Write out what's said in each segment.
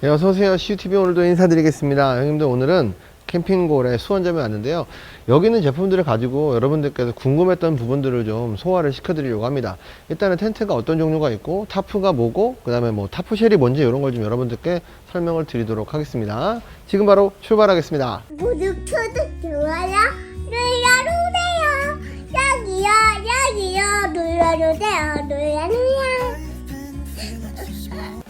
네, 어서오세요. CUTV 오늘도 인사드리겠습니다. 형님들 오늘은 캠핑골의 수원점에 왔는데요. 여기 있는 제품들을 가지고 여러분들께서 궁금했던 부분들을 좀 소화를 시켜드리려고 합니다. 일단은 텐트가 어떤 종류가 있고, 타프가 뭐고, 그 다음에 뭐 타프쉘이 뭔지 이런 걸 좀 여러분들께 설명을 드리도록 하겠습니다. 지금 바로 출발하겠습니다. 구독, 구독, 좋아요 눌러주세요. 여기요, 여기요, 눌러주세요. 눌러주세요.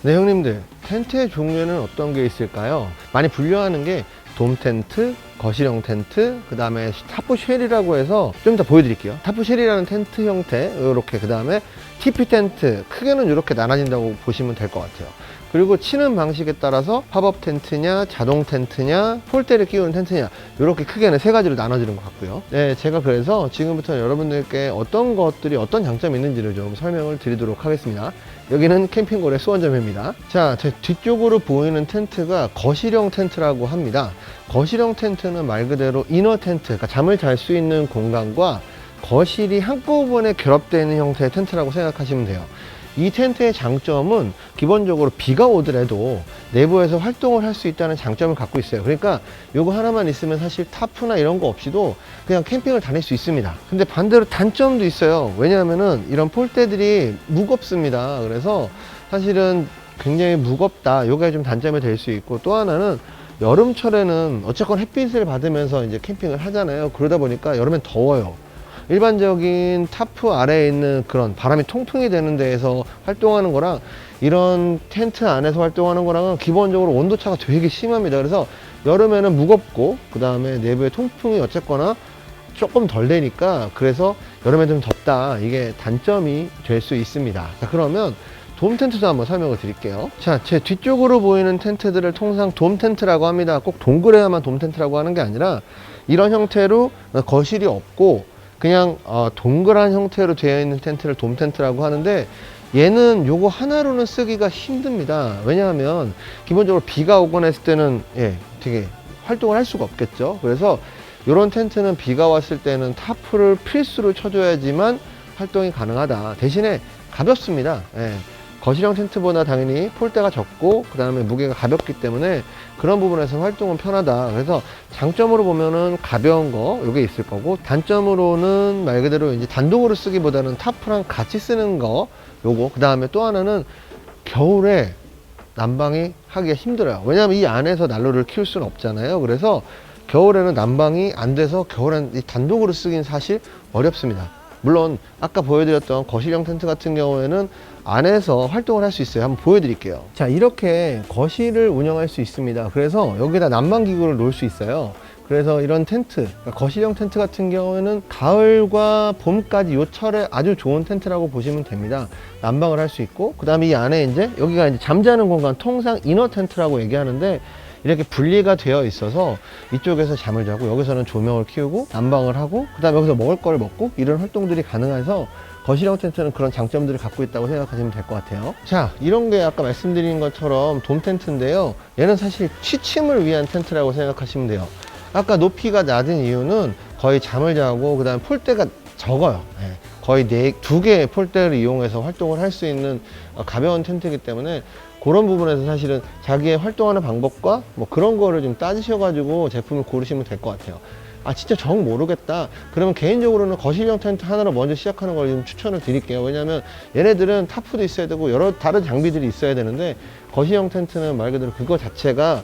네, 형님들. 텐트의 종류는 어떤 게 있을까요? 많이 분류하는 게 돔 텐트, 거실형 텐트, 그 다음에 타프 쉘이라고 해서 좀 이따 보여드릴게요. 타프 쉘이라는 텐트 형태, 이렇게, 그 다음에 TP 텐트, 크게는 이렇게 나눠진다고 보시면 될 것 같아요. 그리고 치는 방식에 따라서 팝업 텐트냐, 자동 텐트냐, 폴대를 끼우는 텐트냐, 이렇게 크게는 세 가지로 나눠지는 것 같고요. 네, 제가 그래서 지금부터 여러분들께 어떤 것들이 어떤 장점이 있는지를 좀 설명을 드리도록 하겠습니다. 여기는 캠핑골의 수원점입니다. 자, 제 뒤쪽으로 보이는 텐트가 거실형 텐트라고 합니다. 거실형 텐트는 말 그대로 이너 텐트, 그러니까 잠을 잘 수 있는 공간과 거실이 한꺼번에 결합되어 있는 형태의 텐트라고 생각하시면 돼요. 이 텐트의 장점은 기본적으로 비가 오더라도 내부에서 활동을 할 수 있다는 장점을 갖고 있어요. 그러니까 요거 하나만 있으면 사실 타프나 이런 거 없이도 그냥 캠핑을 다닐 수 있습니다. 근데 반대로 단점도 있어요. 왜냐하면은 이런 폴대들이 무겁습니다. 그래서 사실은 굉장히 무겁다. 요게 좀 단점이 될 수 있고 또 하나는 여름철에는 어쨌건 햇빛을 받으면서 이제 캠핑을 하잖아요. 그러다 보니까 여름엔 더워요. 일반적인 타프 아래에 있는 그런 바람이 통풍이 되는 데에서 활동하는 거랑 이런 텐트 안에서 활동하는 거랑은 기본적으로 온도차가 되게 심합니다. 그래서 여름에는 무겁고 그 다음에 내부에 통풍이 어쨌거나 조금 덜 되니까 그래서 여름에 좀 덥다 이게 단점이 될 수 있습니다. 자 그러면 돔 텐트도 한번 설명을 드릴게요. 자, 제 뒤쪽으로 보이는 텐트들을 통상 돔 텐트라고 합니다. 꼭 동그래야만 돔 텐트라고 하는 게 아니라 이런 형태로 거실이 없고 그냥 어, 동그란 형태로 되어 있는 텐트를 돔 텐트라고 하는데 얘는 요거 하나로는 쓰기가 힘듭니다. 왜냐하면 기본적으로 비가 오거나 했을 때는 예, 되게 활동을 할 수가 없겠죠. 그래서 이런 텐트는 비가 왔을 때는 타프를 필수로 쳐줘야지만 활동이 가능하다. 대신에 가볍습니다. 예. 거실형 텐트보다 당연히 폴대가 적고 그 다음에 무게가 가볍기 때문에 그런 부분에서 활동은 편하다. 그래서 장점으로 보면은 가벼운 거 요게 있을 거고 단점으로는 말 그대로 이제 단독으로 쓰기보다는 타프랑 같이 쓰는 거 요거 그 다음에 또 하나는 겨울에 난방이 하기가 힘들어요. 왜냐하면 이 안에서 난로를 키울 수는 없잖아요. 그래서 겨울에는 난방이 안 돼서 겨울엔 이 단독으로 쓰긴 사실 어렵습니다. 물론 아까 보여드렸던 거실형 텐트 같은 경우에는 안에서 활동을 할 수 있어요. 한번 보여드릴게요. 자 이렇게 거실을 운영할 수 있습니다. 그래서 여기다 난방 기구를 놓을 수 있어요. 그래서 이런 텐트, 그러니까 거실형 텐트 같은 경우에는 가을과 봄까지 요 철에 아주 좋은 텐트라고 보시면 됩니다. 난방을 할 수 있고, 그 다음에 이 안에 이제 여기가 이제 잠자는 공간, 통상 이너 텐트라고 얘기하는데 이렇게 분리가 되어 있어서 이쪽에서 잠을 자고 여기서는 조명을 키우고 난방을 하고 그 다음에 여기서 먹을 걸 먹고 이런 활동들이 가능해서 거실형 텐트는 그런 장점들을 갖고 있다고 생각하시면 될 것 같아요. 자, 이런 게 아까 말씀드린 것처럼 돔 텐트인데요. 얘는 사실 취침을 위한 텐트라고 생각하시면 돼요. 아까 높이가 낮은 이유는 거의 잠을 자고 그 다음에 폴대가 적어요. 예. 거의 네, 두 개의 폴대를 이용해서 활동을 할 수 있는 어, 가벼운 텐트이기 때문에 그런 부분에서 사실은 자기의 활동하는 방법과 뭐 그런 거를 좀 따지셔가지고 제품을 고르시면 될 것 같아요. 아 진짜 정 모르겠다. 그러면 개인적으로는 거실형 텐트 하나로 먼저 시작하는 걸 좀 추천을 드릴게요. 왜냐하면 얘네들은 타프도 있어야 되고 여러 다른 장비들이 있어야 되는데 거실형 텐트는 말 그대로 그거 자체가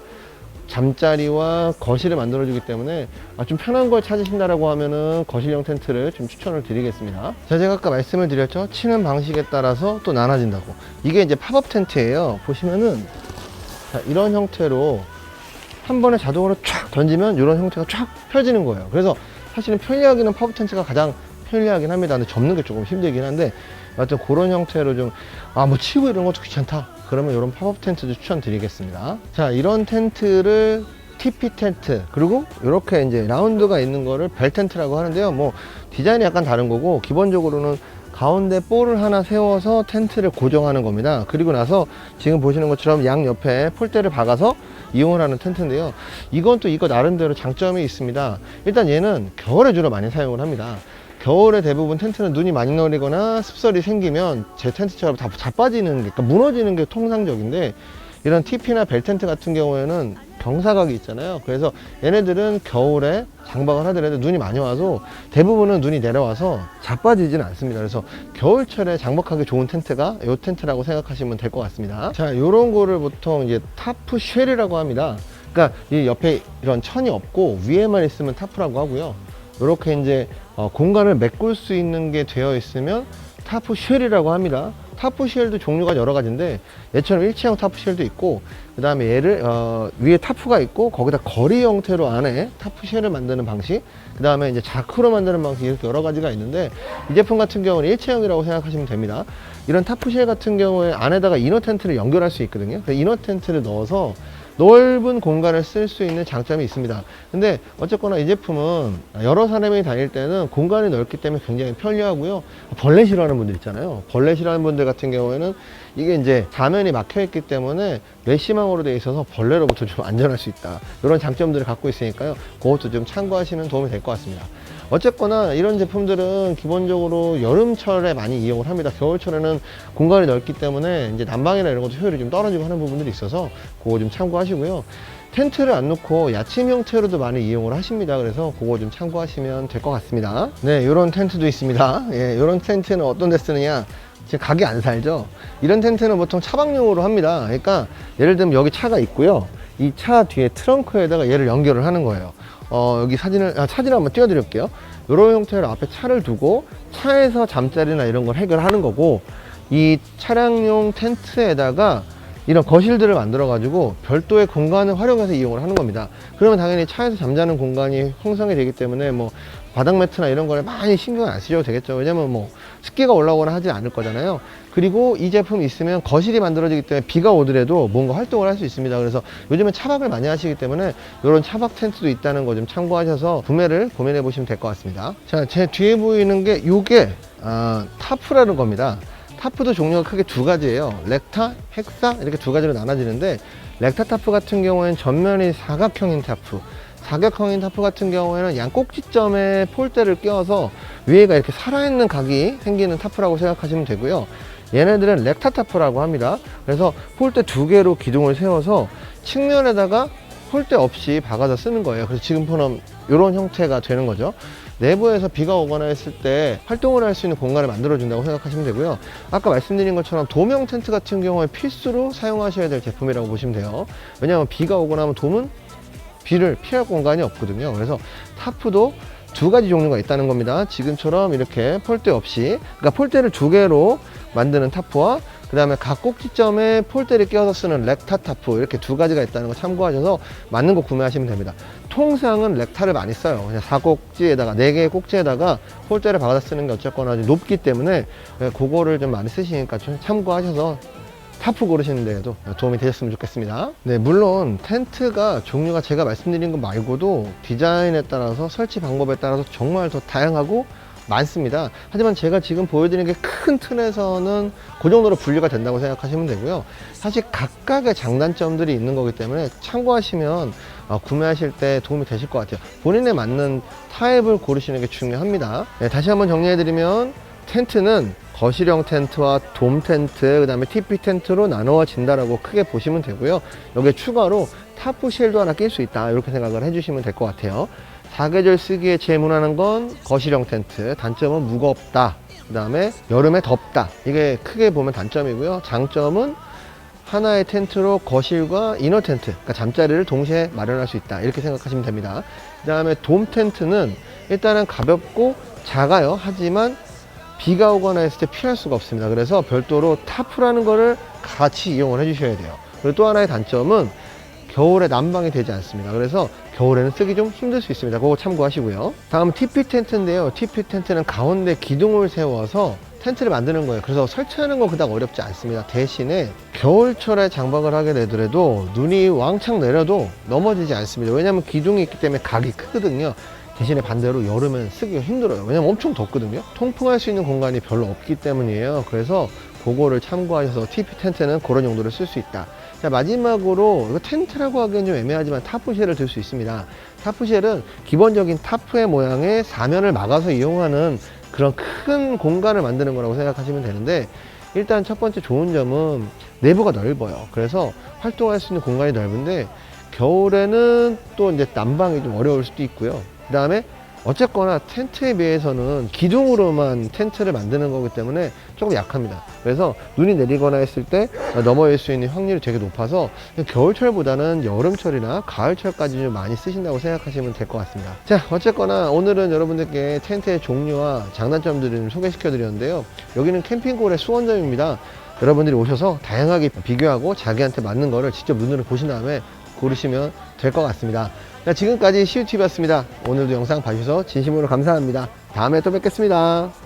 잠자리와 거실을 만들어주기 때문에 아, 좀 편한 걸 찾으신다라고 하면은 거실형 텐트를 좀 추천을 드리겠습니다. 자, 제가 아까 말씀을 드렸죠. 치는 방식에 따라서 또 나눠진다고. 이게 이제 팝업 텐트예요. 보시면은 자, 이런 형태로 한 번에 자동으로 촥 던지면 이런 형태가 쫙 펴지는 거예요. 그래서 사실은 편리하기는 팝업 텐트가 가장 편리하긴 합니다. 근데 접는 게 조금 힘들긴 한데 여하튼 그런 형태로 좀 아 뭐 치고 이런 것도 귀찮다. 그러면 이런 팝업 텐트도 추천드리겠습니다. 자 이런 텐트를 TP 텐트 그리고 이렇게 이제 라운드가 있는 거를 벨 텐트라고 하는데요. 뭐 디자인이 약간 다른 거고 기본적으로는 가운데 볼을 하나 세워서 텐트를 고정하는 겁니다. 그리고 나서 지금 보시는 것처럼 양 옆에 폴대를 박아서 이용을 하는 텐트인데요. 이건 또 이거 나름대로 장점이 있습니다. 일단 얘는 겨울에 주로 많이 사용을 합니다. 겨울에 대부분 텐트는 눈이 많이 내리거나 습설이 생기면 제 텐트처럼 다 자빠지는 게, 그러니까 무너지는 게 통상적인데 이런 TP나 벨텐트 같은 경우에는 경사각이 있잖아요. 그래서 얘네들은 겨울에 장박을 하더라도 눈이 많이 와서 대부분은 눈이 내려와서 자빠지지는 않습니다. 그래서 겨울철에 장박하기 좋은 텐트가 이 텐트라고 생각하시면 될 것 같습니다. 자, 이런 거를 보통 이제 타프 쉘이라고 합니다. 그러니까 이 옆에 이런 천이 없고 위에만 있으면 타프라고 하고요. 이렇게 이제 어, 공간을 메꿀 수 있는 게 되어 있으면 타프 쉘이라고 합니다. 타프 쉘도 종류가 여러 가지인데 얘처럼 일체형 타프 쉘도 있고 그 다음에 얘를 어, 위에 타프가 있고 거기다 거리 형태로 안에 타프 쉘을 만드는 방식 그 다음에 이제 자크로 만드는 방식 이렇게 여러 가지가 있는데 이 제품 같은 경우는 일체형이라고 생각하시면 됩니다. 이런 타프 쉘 같은 경우에 안에다가 이너 텐트를 연결할 수 있거든요. 그 이너 텐트를 넣어서 넓은 공간을 쓸 수 있는 장점이 있습니다. 근데 어쨌거나 이 제품은 여러 사람이 다닐 때는 공간이 넓기 때문에 굉장히 편리하고요. 벌레 싫어하는 분들 있잖아요. 벌레 싫어하는 분들 같은 경우에는 이게 이제 자면이 막혀 있기 때문에 메시망으로 되어 있어서 벌레로부터 좀 안전할 수 있다. 이런 장점들을 갖고 있으니까요. 그것도 좀 참고하시면 도움이 될 것 같습니다. 어쨌거나 이런 제품들은 기본적으로 여름철에 많이 이용을 합니다. 겨울철에는 공간이 넓기 때문에 이제 난방이나 이런 것도 효율이 좀 떨어지고 하는 부분들이 있어서 그거 좀 참고하시고요. 텐트를 안 놓고 야침 형태로도 많이 이용을 하십니다. 그래서 그거 좀 참고하시면 될 것 같습니다. 네, 이런 텐트도 있습니다. 예, 이런 텐트는 어떤 데 쓰느냐? 지금 각이 안 살죠? 이런 텐트는 보통 차박용으로 합니다. 그러니까 예를 들면 여기 차가 있고요. 이 차 뒤에 트렁크에다가 얘를 연결을 하는 거예요. 어, 여기 사진을, 아, 사진을 한번 띄워 드릴게요. 이런 형태로 앞에 차를 두고 차에서 잠자리나 이런 걸 해결하는 거고 이 차량용 텐트에다가 이런 거실들을 만들어 가지고 별도의 공간을 활용해서 이용을 하는 겁니다. 그러면 당연히 차에서 잠자는 공간이 형성이 되기 때문에 뭐 바닥 매트나 이런 거를 많이 신경 안 쓰셔도 되겠죠. 왜냐면 뭐 습기가 올라오거나 하지 않을 거잖아요. 그리고 이 제품이 있으면 거실이 만들어지기 때문에 비가 오더라도 뭔가 활동을 할 수 있습니다. 그래서 요즘에 차박을 많이 하시기 때문에 이런 차박 텐트도 있다는 거 좀 참고하셔서 구매를 고민해 보시면 될 것 같습니다. 자, 제 뒤에 보이는 게 요게 아, 타프라는 겁니다. 타프도 종류가 크게 두 가지예요. 렉타, 헥사 이렇게 두 가지로 나눠지는데 렉타 타프 같은 경우에는 전면이 사각형인 타프, 사각형인 타프 같은 경우에는 양 꼭지점에 폴대를 끼워서 위에가 이렇게 살아있는 각이 생기는 타프라고 생각하시면 되고요. 얘네들은 렉타 타프라고 합니다. 그래서 폴대 두 개로 기둥을 세워서 측면에다가 폴대 없이 박아서 쓰는 거예요. 그래서 지금처럼 이런 형태가 되는 거죠. 내부에서 비가 오거나 했을 때 활동을 할 수 있는 공간을 만들어 준다고 생각하시면 되고요. 아까 말씀드린 것처럼 도명 텐트 같은 경우에 필수로 사용하셔야 될 제품이라고 보시면 돼요. 왜냐하면 비가 오거나 하면 돔은 비를 피할 공간이 없거든요. 그래서 타프도 두 가지 종류가 있다는 겁니다. 지금처럼 이렇게 폴대 없이, 그러니까 폴대를 두 개로 만드는 타프와 그 다음에 각 꼭지점에 폴대를 끼워서 쓰는 렉타 타프 이렇게 두 가지가 있다는 거 참고하셔서 맞는 거 구매하시면 됩니다. 통상은 렉타를 많이 써요. 그냥 사꼭지에다가 네 개의 꼭지에다가 폴대를 박아서 쓰는 게 어쨌거나 높기 때문에 예, 그거를 좀 많이 쓰시니까 좀 참고하셔서 타프 고르시는 데에도 도움이 되셨으면 좋겠습니다. 네, 물론 텐트가 종류가 제가 말씀드린 것 말고도 디자인에 따라서 설치 방법에 따라서 정말 더 다양하고 많습니다. 하지만 제가 지금 보여드리는 게 큰 틀에서는 그 정도로 분류가 된다고 생각하시면 되고요. 사실 각각의 장단점들이 있는 거기 때문에 참고하시면 어, 구매하실 때 도움이 되실 것 같아요. 본인에 맞는 타입을 고르시는 게 중요합니다. 네, 다시 한번 정리해드리면 텐트는 거실형 텐트와 돔 텐트, 그 다음에 TP 텐트로 나누어진다라고 크게 보시면 되고요. 여기에 추가로 타프 쉘도 하나 낄 수 있다. 이렇게 생각을 해주시면 될 것 같아요. 사계절 쓰기에 무난한 건 거실형 텐트. 단점은 무겁다. 그 다음에 여름에 덥다. 이게 크게 보면 단점이고요. 장점은 하나의 텐트로 거실과 이너 텐트, 그러니까 잠자리를 동시에 마련할 수 있다. 이렇게 생각하시면 됩니다. 그 다음에 돔 텐트는 일단은 가볍고 작아요. 하지만 비가 오거나 했을 때 피할 수가 없습니다. 그래서 별도로 타프라는 거를 같이 이용을 해주셔야 돼요. 그리고 또 하나의 단점은 겨울에 난방이 되지 않습니다. 그래서 겨울에는 쓰기 좀 힘들 수 있습니다. 그거 참고하시고요. 다음 TP 텐트인데요. TP 텐트는 가운데 기둥을 세워서 텐트를 만드는 거예요. 그래서 설치하는 건 그닥 어렵지 않습니다. 대신에 겨울철에 장박을 하게 되더라도 눈이 왕창 내려도 넘어지지 않습니다. 왜냐하면 기둥이 있기 때문에 각이 크거든요. 대신에 반대로 여름엔 쓰기가 힘들어요. 왜냐면 엄청 덥거든요. 통풍할 수 있는 공간이 별로 없기 때문이에요. 그래서 그거를 참고하셔서 TP 텐트는 그런 용도로 쓸 수 있다. 자, 마지막으로 이거 텐트라고 하기엔 좀 애매하지만 타프쉘을 들 수 있습니다. 타프쉘은 기본적인 타프의 모양의 사면을 막아서 이용하는 그런 큰 공간을 만드는 거라고 생각하시면 되는데 일단 첫 번째 좋은 점은 내부가 넓어요. 그래서 활동할 수 있는 공간이 넓은데 겨울에는 또 이제 난방이 좀 어려울 수도 있고요. 그 다음에 어쨌거나 텐트에 비해서는 기둥으로만 텐트를 만드는 거기 때문에 조금 약합니다. 그래서 눈이 내리거나 했을 때 넘어질 수 있는 확률이 되게 높아서 겨울철보다는 여름철이나 가을철까지 좀 많이 쓰신다고 생각하시면 될 것 같습니다. 자, 어쨌거나 오늘은 여러분들께 텐트의 종류와 장단점들을 좀 소개시켜 드렸는데요. 여기는 캠핑골의 수원점입니다. 여러분들이 오셔서 다양하게 비교하고 자기한테 맞는 거를 직접 눈으로 보신 다음에 고르시면 될 것 같습니다. 자, 지금까지 시우TV였습니다. 오늘도 영상 봐주셔서 진심으로 감사합니다. 다음에 또 뵙겠습니다.